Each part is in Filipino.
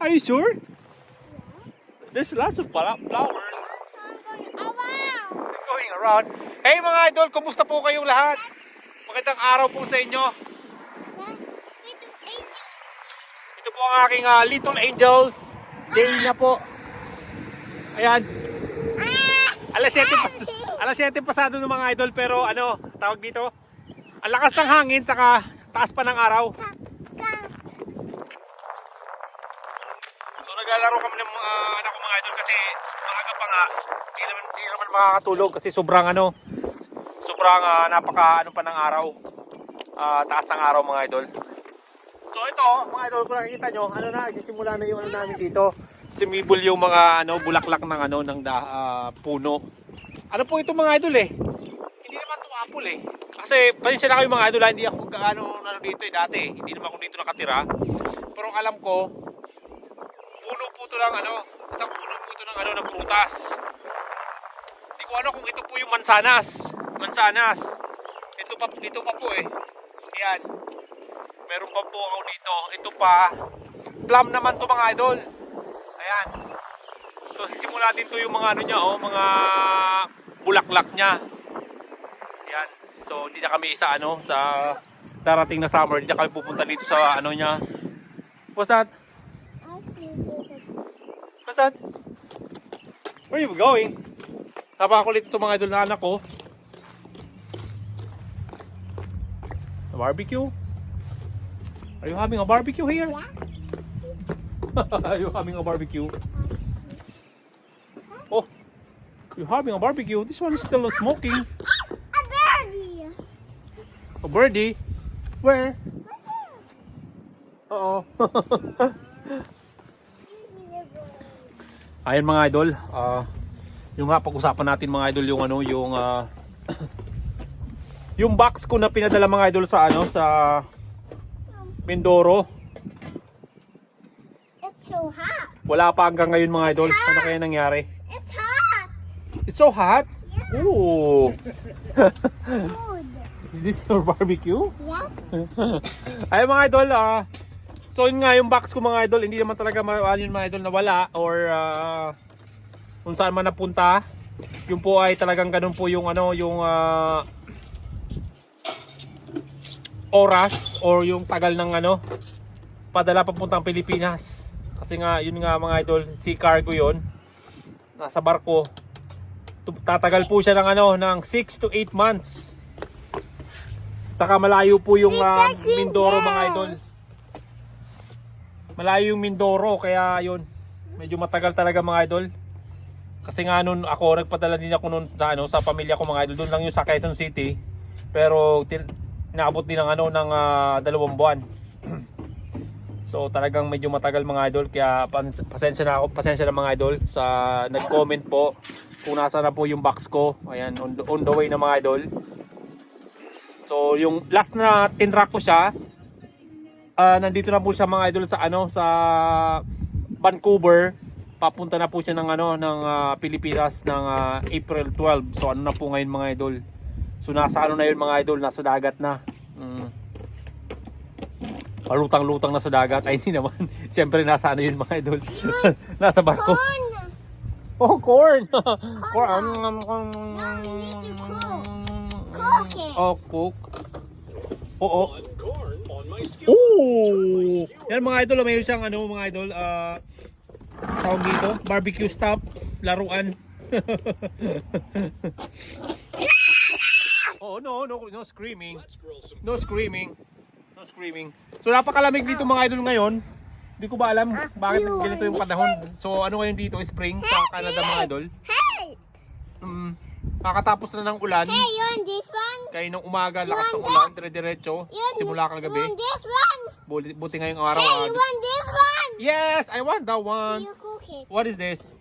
Are you sure? There's lots of flowers going around. Hey mga idol, kumusta po kayong lahat? Magandang araw po sa inyo. Ito po ang aking ah, little angel. Day na po. Ayan. Alas 7 pas alas 7 pasado ng mga idol pero ano, tawag dito? Ang lakas ng hangin tsaka taas pa ng araw. So naglalaro kami ng mga anak ko mga idol kasi maaga pa nga. Di naman, makakatulog kasi sobrang ano, sobrang ah, napaka ano pa ng araw. Ah, taas ng araw mga idol. So ito, mga idol, kung nakikita nyo, ano na, nagsisimula na yung ano namin dito. Sumibol yung mga ano, bulaklak ng ano, ng da, ah, puno. Ano po ito mga idol eh? Hindi naman to apple eh. Kasi, pasensya na kayo mga idol, hindi ako gaano ano dito eh, dati. Hindi naman ako dito nakatira. Pero alam ko, puno po ito ng ano, isang puno po ito ng ano, ng prutas. Ko ano kung ito po yung mansanas. Mansanas. Ito pa, ito pa po eh. Ayan. Meron pa po ako dito. Ito pa. Plum naman to mga idol. Ayan. So simula din to yung mga ano niya, oh, mga bulaklak niya. Ayan. So hindi na kami sa ano, sa darating na summer, hindi na kami pupunta dito sa ano niya. What's that? What's that? Where are you going? Napakulit ito mga idol na anak ko. A barbecue? Are you having a barbecue here? Are you having a barbecue? Oh, you're having a barbecue. This one is still smoking. A birdie. A birdie? Where? Oo. Ayan mga idol, ah yung nga pag-usapan natin mga idol yung ano, yung ah, yung box ko na pinadala mga idol sa ano sa Mindoro. It's so hot. Wala pa hanggang ngayon mga idol. Ano kaya nangyari? It's hot. It's so hot. Ooh. Food. Is this your barbecue? Yeah. Ay mga idol, ah. so yun nga yung box ko mga idol, hindi naman talaga ma- ano yun mga idol nawala or ah, kung saan man napunta. Yung po ay talagang ganun po yung ano, yung ah, oras or yung tagal ng ano padala papuntang Pilipinas. Kasi nga yun nga mga idol, sea cargo yun. Nasa barko. Tatagal po siya ng ano ng 6 to 8 months. Tsaka malayo po yung ah, Mindoro mga idol. Malayo yung Mindoro kaya yun. Medyo matagal talaga mga idol. Kasi nga noon ako nagpadala din ako noon sa ano sa pamilya ko mga idol. Doon lang yung sa Quezon City. Pero inaabot din ng ano ng ah, dalawang buwan. so talagang medyo matagal mga idol kaya pasensya na ako, pasensya na mga idol sa nag-comment po kung nasa na po yung box ko. Ayan on the, on the way na mga idol. So yung last na tinrack ko siya, ah, nandito na po siya mga idol sa ano sa Vancouver. Papunta na po siya ng ano ng ah, Pilipinas ng ah, April 12. So ano na po ngayon mga idol. So nasa ano na yun mga idol, nasa dagat na. Mm. Lutang-lutang na sa dagat. Ay hindi naman. Siyempre nasa ano yun mga idol. nasa barko. Corn. Oh, corn. corn. Cook it. Oh, cook. Oo. Oh! Yan mga idol, mayroon siyang ano mga idol, ah tawag dito, barbecue stop, laruan. oh, no, no, no screaming. No screaming. No screaming. So napakalamig dito mga idol ngayon. Hindi ko ba alam bakit ganito yung panahon. So ano ngayon dito, spring sa Canada mga idol. Mm, kakatapos na ng ulan. Hey, you want this one? Kaya nung umaga, lakas ng ulan, dire-diretso, You simula You kagabi. want this one? Buti, buti ngayong araw. Hey, ah, you want this one? yes, I want that one. What is this?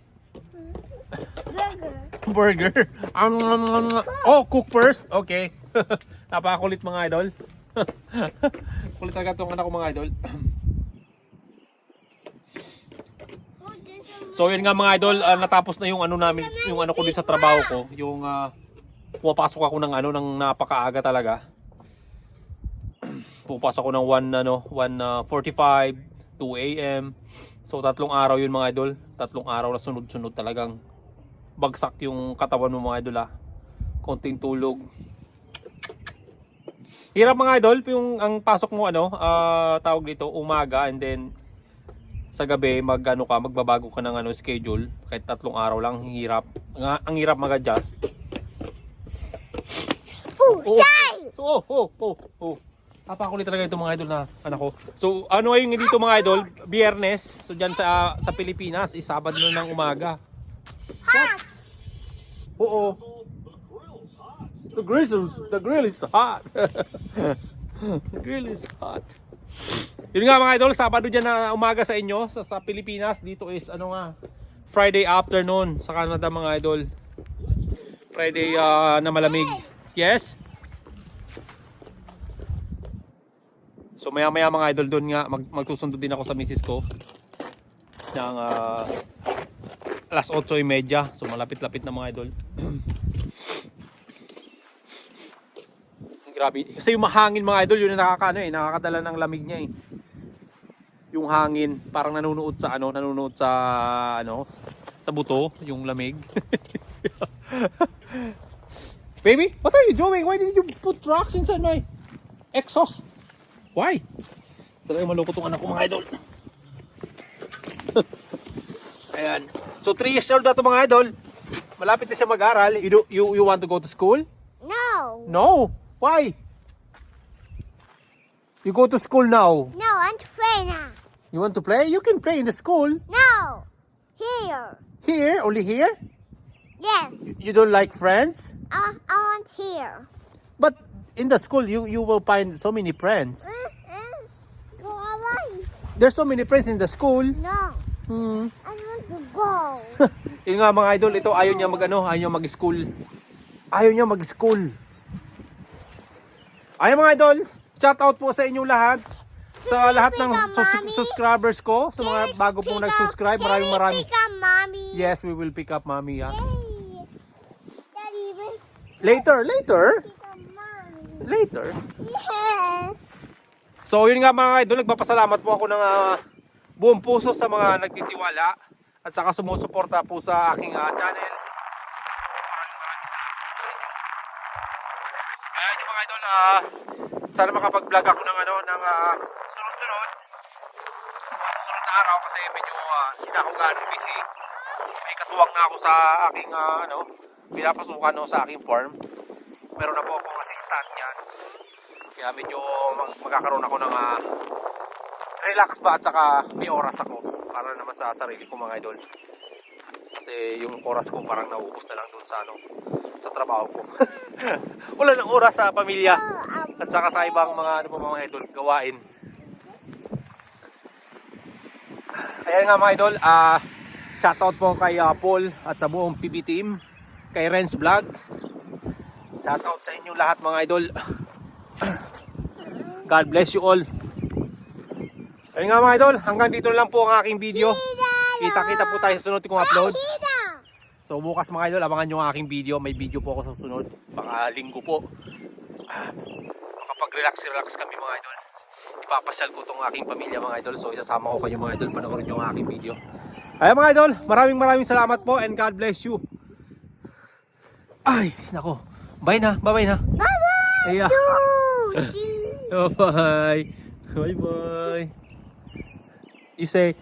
Burger. Burger. Um, um, um, oh, cook first. Okay. Napakakulit mga idol. Kulit talaga itong anak ko mga idol. So yun nga mga idol, ah, natapos na yung ano namin, yung ano ko din sa trabaho ko, yung ah, pumapasok ako ng ano ng napakaaga talaga. Pupasok ako ng 1 ano, 1:45 2 a.m. So tatlong araw yun mga idol. Tatlong araw na sunod-sunod talagang bagsak yung katawan mo mga idol ah. Konting tulog. Hirap mga idol, yung ang pasok mo ano, ah, tawag dito umaga and then sa gabi mag ano ka, magbabago ka ng ano schedule kahit tatlong araw lang, ang hirap. Ang, ang hirap mag-adjust. Oh, Oh, oh, oh, oh, oh. Napakulit talaga ito mga idol na anak ko. So, ano ngayon dito mga idol? Biyernes. So, dyan sa, sa Pilipinas, is Sabado na ng umaga. Hot! Oo. The grill is, the grill is hot. the grill is hot. Yun nga mga idol, Sabado dyan na umaga sa inyo, sa, sa Pilipinas. Dito is, ano nga, Friday afternoon sa Canada mga idol. Friday ah, na malamig. Yes? So maya maya mga idol doon nga mag, magsusundo din ako sa misis ko. Ng ah, alas 8.30 so malapit-lapit na mga idol. Grabe. Kasi yung mahangin mga idol yun yung nakakaano eh nakakadala ng lamig niya eh. Yung hangin parang nanunuot sa ano nanunuot sa ano sa buto yung lamig. Baby what are you doing? Why did you put rocks inside my exhaust why talagang malukot tong anak ko mga idol Ayan. So 3 years old na to mga idol. Malapit na siya mag-aral. You, do, you, you want to go to school? No! No. Why? You go to school now. No, I'm afraid now. You want to play? You can play in the school. No! Here! Here, only here. Yes! You, you don't like friends? I, I want here. But in the school, you, you will find so many friends. Mm, mm. Go away. There's so many friends in the school. No, Hmm. I want to go. Yun nga mga idol, ito ayaw niya mag ano, ayaw niya mag-school. Ayaw niya mag-school. Ayaw mga idol, shout out po sa inyong lahat. Sa lahat ng sus- subscribers ko, sa mga bago pong nag-subscribe, maraming maraming. Pick up, mommy. Yes, we will pick up mommy. ah. We Later, later. Later. Yes. So yun nga mga idol, nagpapasalamat po ako ng ah, buong puso sa mga nagtitiwala at saka sumusuporta po sa aking ah, channel. Maraming maraming salamat po sa inyo. Ayan yung mga idol, ah, sana makapag-vlog ako ng ano, ng ah, sunod-sunod sa mga susunod na araw kasi medyo uh, hindi ako ganong busy. May katuwang na ako sa aking ah, ano, pinapasukan no, sa aking farm. Meron na po akong assistant yan. Kaya medyo mag- magkakaroon ako ng ah, relax ba at saka may oras ako para naman sa sarili ko mga idol. Kasi yung oras ko parang nauubos na lang doon sa ano, sa trabaho ko. Wala nang oras sa pamilya at saka sa ibang mga ano pa mga idol gawain. Ayan nga mga idol, ah shoutout po kay ah, Paul at sa buong PB team, kay Renz Vlog. Shoutout sa inyo lahat mga idol. God bless you all. Ayun nga mga idol, hanggang dito lang po ang aking video. Kita-kita po tayo sa sunod kong upload. So bukas mga idol, abangan nyo ang aking video. May video po ako sa sunod. Baka linggo po. Ah, makapag-relax-relax kami mga idol. Ipapasyal ko tong aking pamilya mga idol. So isasama ko kayo mga idol. Panoorin nyo ang aking video. Ayan mga idol, maraming maraming salamat po and God bless you. Ay, nako. Bye na, bye-bye na. Bye-bye. Two. Oh, bye. Bye bye. You say,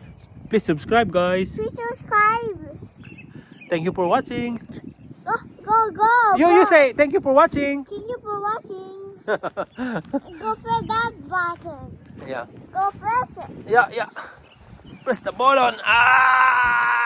please subscribe, guys. Please subscribe. Thank you for watching. Go, go, go. You, go. you say, thank you for watching. Thank you for watching. go press that button. yeah, Go press it. yeah, yeah. Press the button. Ah!